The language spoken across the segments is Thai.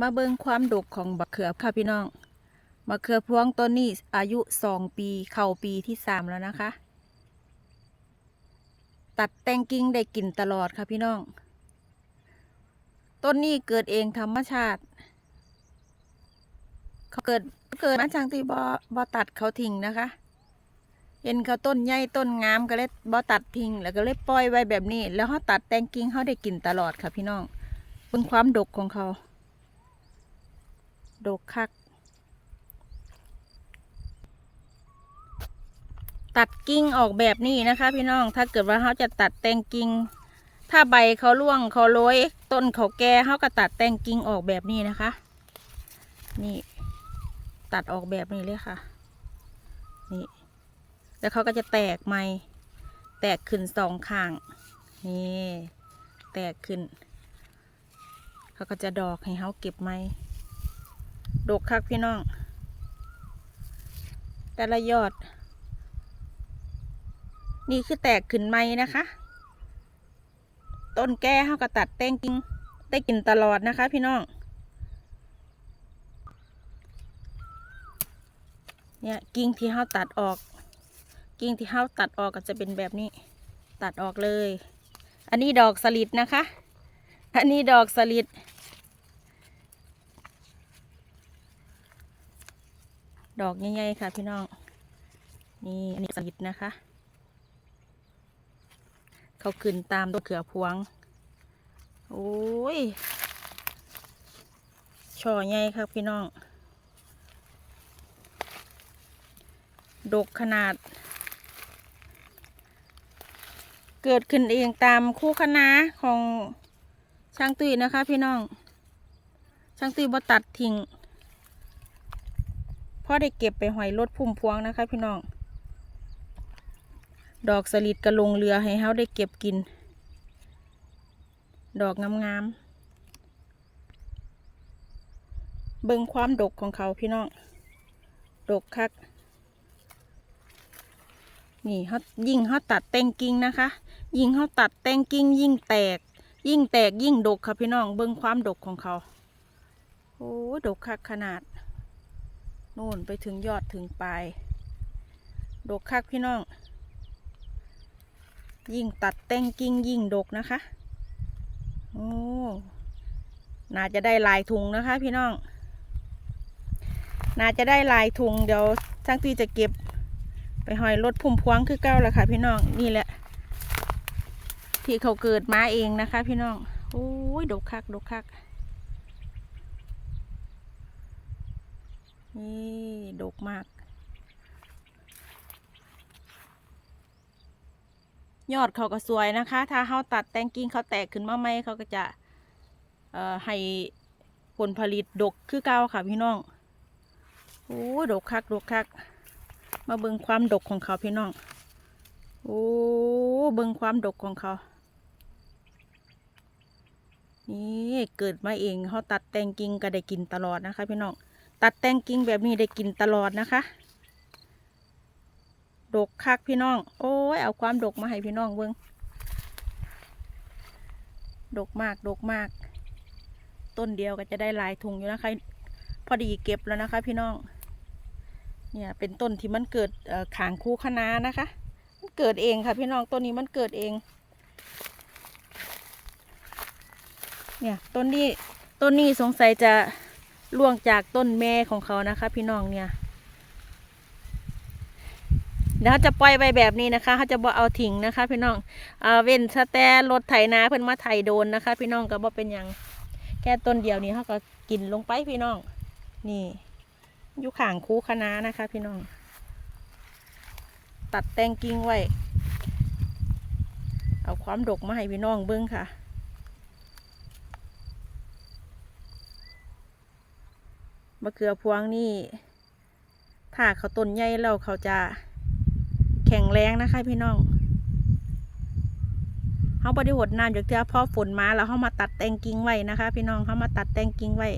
มาเบิ่งความดกของบักเขือค่ะพี่น้องมะเขือพวงต้นนี้อายุสองปี เข้าปีที่สามแล้วนะคะ ตัดแต่งกิ่งได้กินตลอดค่ะพี่น้อง ต้นนี้เกิดเองธรรมชาติ เขาเกิดเกิดมาจากที่บ่บ่ตัดเขาทิ้งนะคะเห็นเขาต้นใหญ่ต้นงามก็เลยบ่ตัดทิ้งแล้วก็เลยปล่อยไว้แบบนี้ แล้วเขาตัดแต่งกิ่งเขาได้กินตลอดค่ะพี่น้องเป็นความดกของเขา ดกคัก ตัดกิ่งออกแบบนี้นะคะ พี่น้องถ้าเกิดว่าเขาจะตัดแต่งกิ่งถ้าใบเขาร่วงเขาโรยต้นเขาแก่เขาก็ตัดแต่งกิ่งออกแบบนี้นะคะ นี่ ตัดออกแบบนี้เลยค่ะ นี่ แล้วเขาก็จะแตกใหม่แตกขึ้นสองข้างนี่แตกขึ้น เขาก็จะดอกให้เขาเก็บใหม่ ดกคักพี่น้อง แต่ละยอด นี่คือแตกขึ้นใหม่นะคะ ต้นแก้เขาก็ตัดแต่งกิ่งได้กินตลอดนะคะพี่น้อง เนี่ยกิ่งที่เขาตัดออก กิ่งที่เขาตัดออกก็จะเป็นแบบนี้ ตัดออกเลย อันนี้ดอกสลิดนะคะ อันนี้ดอกสลิด ดอกใหญ่ๆค่ะ พี่น้อง นี่อันนี้สลิดนะคะ เขาขึ้นตามต้นเขือพวง โอ้ย ช่อใหญ่ครับพี่น้อง ดกขนาด เกิดขึ้นเองตามคู่คณะของช่างตุ้ยนะคะ พี่น้อง ช่างตุ้ยบ่ตัดทิ้ง อได้เก็บไปหอยรถพุ่มพวงนะคะพี่น้อง ดอกสลิดกระลงเรือให้เฮาได้เก็บกิน ดอกงามๆ เบิ่งความดกของเขาพี่น้อง ดกคัก นี่เขายิ่งเขาตัดแตงกิ่งนะคะ ยิ่งเขาตัดแตงกิ่งยิ่งแตก ยิ่งแตกยิ่งดกค่ะพี่น้อง เบิ่งความดกของเขา โอ้ ดกคักขนาด นู่นไปถึงยอดถึงปลาย ดกคักพี่น้อง ยิ่งตัดแต่งกิ่งยิ่งดกนะคะ โอ้ น่าจะได้ลายถุงนะคะพี่น้อง น่าจะได้ลายถุงเดี๋ยวช่างที่จะเก็บไปหอยรถพุ่มพวงคือเก้าแล้วค่ะ พี่น้องนี่แหละ ที่เขาเกิดมาเองนะคะ พี่น้อง โอ้ยดกคักดกคัก นี่ดกมาก ยอดเขาก็สวยนะคะ ถ้าเขาตัดแตงกิ่งเขาแตกขึ้นมาใหม่เขาก็จะเอ่อให้ผลผลิตดกคือเก่าค่ะพี่น้องโอ้ดกคักดกคัก มาเบิ่งความดกของเขาพี่น้องโอ้เบิ่งความดกของเขา นี่เกิดมาเองเขาตัดแตงกิ่งก็ได้กินตลอดนะคะพี่น้อง ตัดแต่งกิ่งแบบนี้ได้กินตลอดนะคะ ดกคักพี่น้อง โอ้ยเอาความดกมาให้พี่น้องเบิ่งดกมากดกมาก ต้นเดียวก็จะได้หลายถุงอยู่นะคะ พอดีเก็บแล้วนะคะ พี่น้อง เนี่ยเป็นต้นที่มันเกิดขางคู่คณะนะคะ มันเกิดเองค่ะพี่น้องต้นนี้มันเกิดเอง เนี่ยต้นนี้ต้นนี้สงสัยจะ ล่วงจากต้นแม่ของเขานะคะ พี่น้องเนี่ยเดี๋ยวเขาจะปล่อยไปแบบนี้นะคะเขาจะบ่เอาทิ้งนะคะ พี่น้องเอ่อเว้นสแตรถไถนาเพิ่นมาไถโดนนะคะ พี่น้องก็บ่เป็นหยังแค่ต้นเดียวนี้เขาก็กินลงไปพี่น้อง นี่อยู่ข้างคูคณะนะคะ พี่น้อง ตัดแต่งกิ่งไว้ เอาความดกมาให้พี่น้องเบิ้งค่ะ มะเขือพวงนี่ ถ้าเขาต้นใหญ่แล้วเขาจะแข็งแรงนะคะพี่น้องเขาบริหดน้ำจากเทือพอฝนมาแล้วเขามาตัดแตงกิ่งไว้นะคะ พี่น้องเขามาตัดแตงกิ่งไว้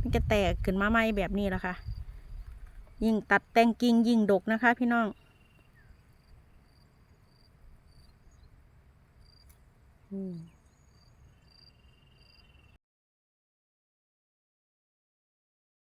มันจะแตกขึ้นมาใหม่แบบนี้แหละค่ะ ยิ่งตัดแตงกิ่งยิ่งดกนะคะ พี่น้องอืม